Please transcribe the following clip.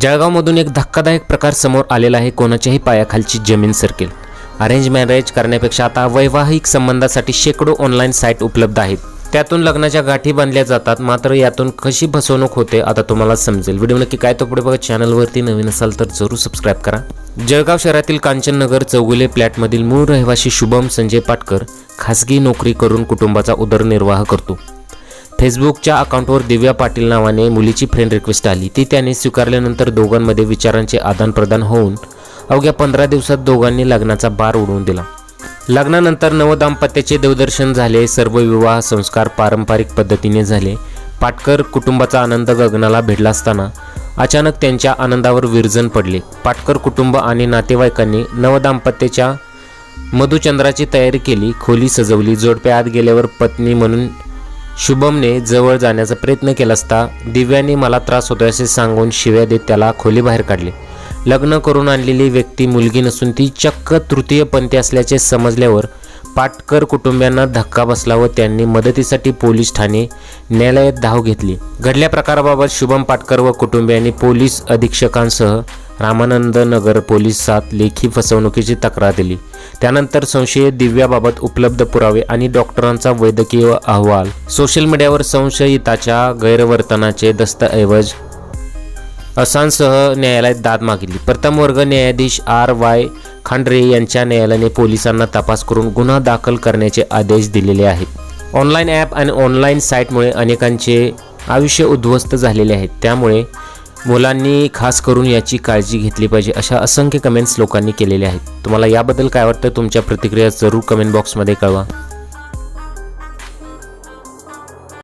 जळगावमधून एक धक्कादायक प्रकार समोर आलेला आहे. कोणाच्याही पायाखालची जमीन सरकेल. अरेंज मॅरेज करण्यापेक्षा आता वैवाहिक संबंधासाठी शेकडो ऑनलाईन साईट उपलब्ध आहेत. त्यातून लग्नाच्या गाठी बांधल्या जातात. मात्र यातून कशी फसवणूक होते आता तुम्हाला समजेल. व्हिडिओ नक्की काय तो पुढे बघा चॅनलवरती नवीन असाल तर जरूर सबस्क्राईब करा. जळगाव शहरातील कांचननगर चौगुले फ्लॅटमधील मूळ रहिवासी शुभम संजय पाटकर खासगी नोकरी करून कुटुंबाचा उदरनिर्वाह करतो. फेसबुकच्या अकाउंटवर दिव्या पाटील नावाने मुलीची फ्रेंड रिक्वेस्ट आली. ती त्याने स्वीकारल्यानंतर दोघांमध्ये विचारांचे आदानप्रदान होऊन अवघ्या पंधरा दिवसात दोघांनी लग्नाचा बार उडवून दिला. लग्नानंतर नवदाम्पत्याचे देवदर्शन झाले सर्व विवाह संस्कार पारंपरिक पद्धतीने झाले. पाटकर कुटुंबाचा आनंद गगनाला भिडला असताना अचानक त्यांच्या आनंदावर विरजन पडले. पाटकर कुटुंब आणि नातेवाईकांनी नवदाम्पत्याच्या मधुचंद्राची तयारी केली खोली सजवली जोडप्या आत गेल्यावर पत्नी म्हणून शुभमने जवळ जाण्याचा प्रयत्न केला असता दिव्याने मला त्रास होतोय असे सांगून शिव्या देत त्याला खोलीबाहेर काढले. लग्न करून आणलेली व्यक्ती मुलगी नसून ती चक्क तृतीय पंथी असल्याचे समजल्यावर पाटकर कुटुंबियांना धक्का बसला व त्यांनी मदतीसाठी पोलीस ठाणे न्यायालयात धाव घेतली. घडल्या प्रकाराबाबत शुभम पाटकर व कुटुंबियांनी पोलीस अधीक्षकांसह रामानंद नगर पोलिसात लेखी फसवणुकीची तक्रार दिली. त्यानंतर संशयित दिव्याबाबत उपलब्ध पुरावे आणि डॉक्टरांचा वैद्यकीय अहवाल सोशल मीडियावर संशयिताच्या गैरवर्तनाचे दस्तऐवज असांसह न्यायालयात दाद मागितली. प्रथम वर्ग न्यायाधीश आर वाय खांडरे यांच्या न्यायालयाने पोलिसांना तपास करून गुन्हा दाखल करण्याचे आदेश दिलेले आहेत. ऑनलाईन ॲप आणि ऑनलाईन साईटमुळे अनेकांचे आयुष्य उद्ध्वस्त झालेले आहेत त्यामुळे मुलांनी खास करून याची काळजी घेतली पाहिजे अशा असंख्य कमेंट्स लोकांनी केलेल्या आहेत. तुम्हाला याबद्दल काय वाटतं? तुमच्या प्रतिक्रिया जरूर कमेंट बॉक्समध्ये कळवा.